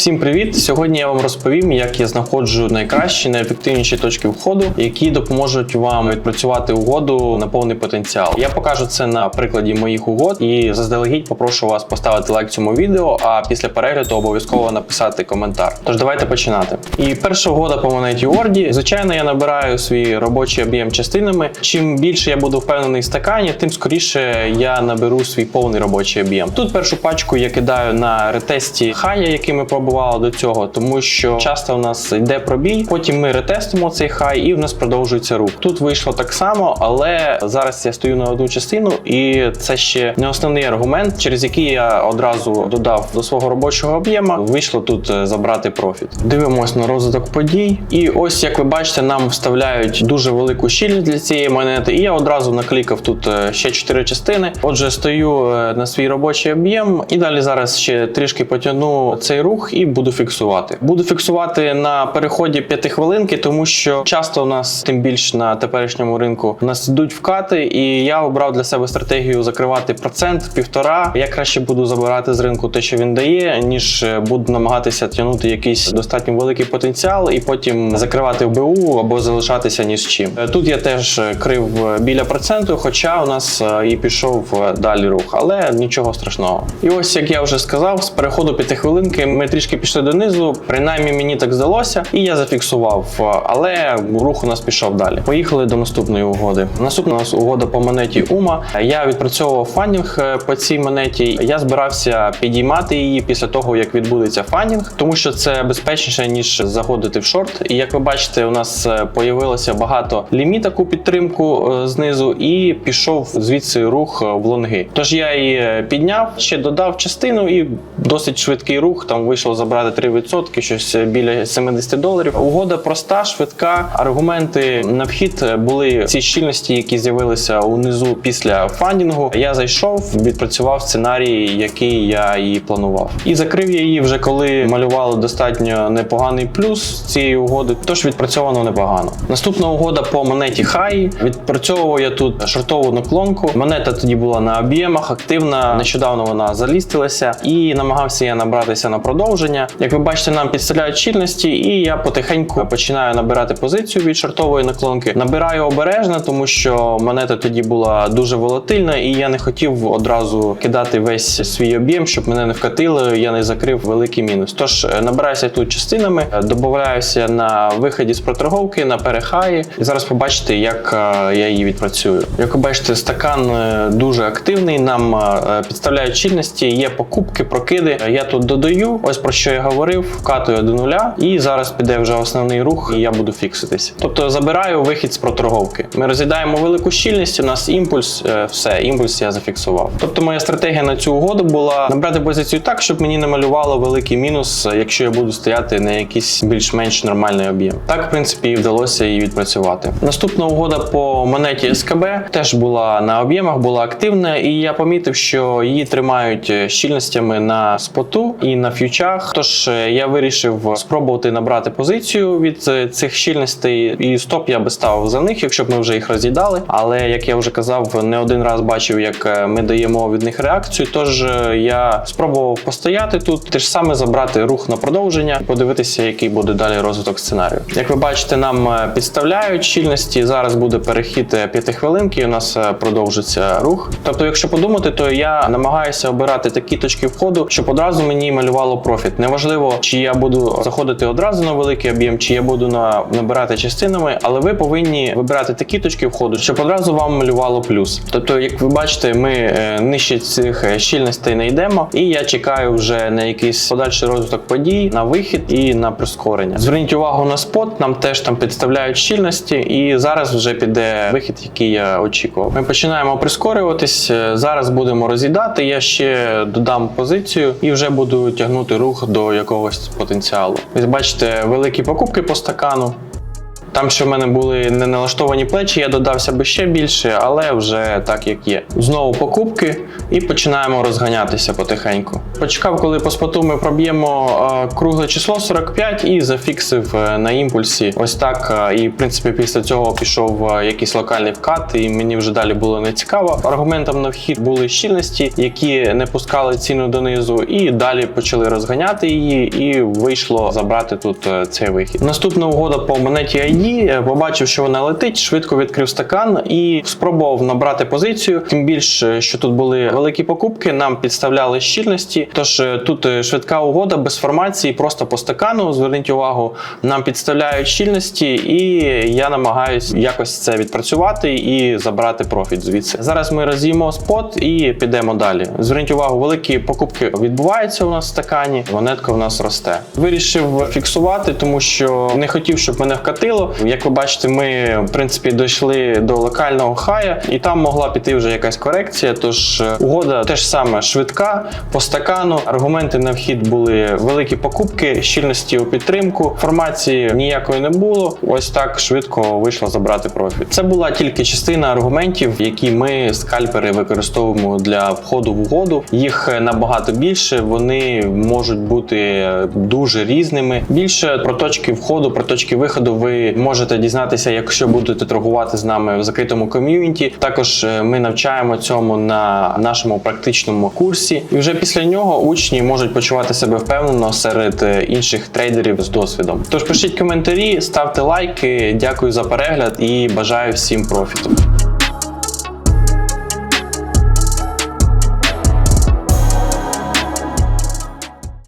Всім привіт! Сьогодні я вам розповім, як я знаходжу найкращі, найефективніші точки входу, які допоможуть вам відпрацювати угоду на повний потенціал. Я покажу це на прикладі моїх угод і заздалегідь попрошу вас поставити лайк цьому відео, а після перегляду обов'язково написати коментар. Тож давайте починати. І перша угода по монеті Орді. Звичайно, я набираю свій робочий об'єм частинами. Чим більше я буду впевнений в стакані, тим скоріше я наберу свій повний робочий об'єм. Тут першу пачку я кидаю на ретесті хая, який ми пробували до цього, тому що часто у нас йде пробій. Потім ми ретестимо цей хай, і в нас продовжується рух. Тут вийшло так само, але зараз я стою на одну частину, і це ще не основний аргумент, через який я одразу додав до свого робочого об'єма. Вийшло тут е, забрати профіт. Дивимось на розвиток подій. І ось як ви бачите, нам вставляють дуже велику щільність для цієї монети. І я одразу наклікав тут е, ще 4 частини. Отже, стою е, на свій робочий об'єм, і далі зараз ще трішки потягну цей рух і буду фіксувати. Буду фіксувати на переході 5 хвилинки, тому що часто у нас, тим більш на теперішньому ринку, у нас йдуть вкати, і я обрав для себе стратегію закривати процент півтора. Я краще буду забирати з ринку те, що він дає, ніж е, буду намагатися тягнути якийсь достатньо великий потенціал і потім закривати в БУ або залишатися ні з чим. Е, Тут я теж е, крив біля проценту, хоча у нас і пішов далі рух, але нічого страшного. І ось як я вже сказав, з переходу п'яти хвилинки ми трішки пішли донизу. Принаймні мені так здалося, і я зафіксував. е, Але рух у нас пішов далі. Поїхали до наступної угоди. Наступна у нас угода по монеті Ума. Я відпрацьовував фандінг е, по цій монеті. Я збирався підіймати її після того, як відбудеться фандінг, тому що це безпечніше ніж заходити в шорт. І як ви бачите, у нас е, появилося багато ліміток у підтримку знизу, і пішов звідси рух в лонги. Тож я її підняв, ще додав частину, і досить швидкий рух. Там вийшло забрати 3%, щось е, біля 70 доларів. Угода проста, швидка. Аргументи на вхід були ці щільності, які з'явилися унизу після фандінгу. Я зайшов, відпрацював сценарій, який я і планував. І закрив я її вже коли малювали достатньо непоганий плюс цієї угоди. Тож відпрацьовано непогано. Наступна угода по монеті Хай. Відпрацьовував я тут шортову наклонку. Монета тоді була на об'ємах, активна. Нещодавно вона залістилася, і намагався я набратися на продовження. Як ви бачите, нам підставляють щільності, і я потихеньку починаю набирати позицію від шортової наклонки. Набираю обережно, тому що монета тоді була дуже волатильна, і я не хотів одразу кидати весь свій об'єм, щоб мене не вкатили. Я не закрив великий мінус. Тож е, набираюся тут частинами, е, додаюся на виході з проторговки на перехаї. І зараз побачите, як е, я її відпрацюю. Як ви бачите, стакан дуже активний. Нам підставляють щільності, є покупки, прокиди. Я тут додаю. Ось про що я говорив, вкатую до нуля, і зараз піде вже основний рух, і я буду фікситись. Тобто забираю вихід з проторговки. Ми розглядаємо велику щільність. У нас імпульс, е, все, імпульс я зафіксував. Тобто, моя стратегія на цю угоду була набрати позицію так, щоб мені не малювало великий мінус, е, якщо я буду стояти на якийсь більш-менш нормальний об'єм. Так, в принципі, і вдалося її відпрацювати. Наступна угода по монеті СКБ теж була на об'ємах, була активна, і я помітив, що її тримають е, щільностями на споту і на ф'ючах. Тож е, я вирішив спробувати набрати позицію від е, цих щільностей, і стоп я би ставив за них, якщо б ми вже їх роз'їдали. Але як я вже казав, не один раз бачив, як е, ми даємо від них реакцію. Тож я спробував постояти тут, те ж саме забрати рух на продовження, подивитися, який буде далі розвиток сценарію. Як ви бачите, нам підставляють щільності. Зараз буде перехід е, п'ятихвилинки, і у нас продовжиться рух. Тобто, якщо подумати, то я намагаюся обирати такі точки входу, щоб одразу мені малювало профіт. Неважливо, чи я буду заходити одразу на великий об'єм, чи я буду на набирати частинами, але ви повинні вибирати такі точки входу, щоб одразу вам малювало плюс. Тобто, як ви бачите, ми е, нижче цих е, щільностей не йдемо, і я чекаю вже на якийсь подальший розвиток подій, на вихід і на прискорення. Зверніть увагу на спот, нам теж там підставляють щільності, і зараз вже піде вихід, який я очікував. Ми починаємо прискорюватись. е, Зараз будемо роз'їдати. Я ще додам позицію і вже буду тягнути рух до якогось потенціалу. Ви бачите великі покупки по стакану. Там, що в мене були не налаштовані плечі, я додався би ще більше, але вже так як є. Знову покупки і починаємо розганятися потихеньку. Почекав, коли по споту ми проб'ємо е, кругле число 45 і зафіксив е, на імпульсі. Ось так. е, І в принципі після цього пішов якийсь локальний вкат, і мені вже далі було не цікаво. Аргументом на вхід були щільності, які не пускали ціну донизу, і далі почали розганяти її, і вийшло забрати тут цей вихід. Наступна угода по монеті ID. Е, Побачив, що вона летить, швидко відкрив стакан і спробував набрати позицію. Тим більше, що тут були великі покупки, нам підставляли щільності. Тож е, тут е, швидка угода без формації, просто по стакану. Зверніть увагу, нам підставляють щільності, і я намагаюсь якось це відпрацювати і забрати профіт звідси. Зараз ми роз'їмо спот і підемо далі. Зверніть увагу, великі покупки відбуваються у нас в стакані. Монетка у нас росте. Вирішив фіксувати, тому що не хотів, щоб мене вкатило. Як ви бачите, ми в принципі дійшли до локального хая, і там могла піти вже якась корекція. Тож е, угода теж саме швидка по стакану. Аргументи на вхід були великі покупки, щільності у підтримку. Формації ніякої не було. Ось так швидко вийшло забрати профіт. Це була тільки частина аргументів, які ми скальпери використовуємо для входу в угоду. Їх е, набагато більше. Вони можуть бути е, дуже різними. Більше про точки входу, про точки виходу ви можете дізнатися, якщо будете торгувати з нами в закритому ком'юніті. Також е, ми навчаємо цьому на нашому практичному курсі, і вже після нього учні можуть почувати себе впевнено серед е, інших трейдерів з досвідом. Тож пишіть коментарі, ставте лайки. Дякую за перегляд і бажаю всім профіту.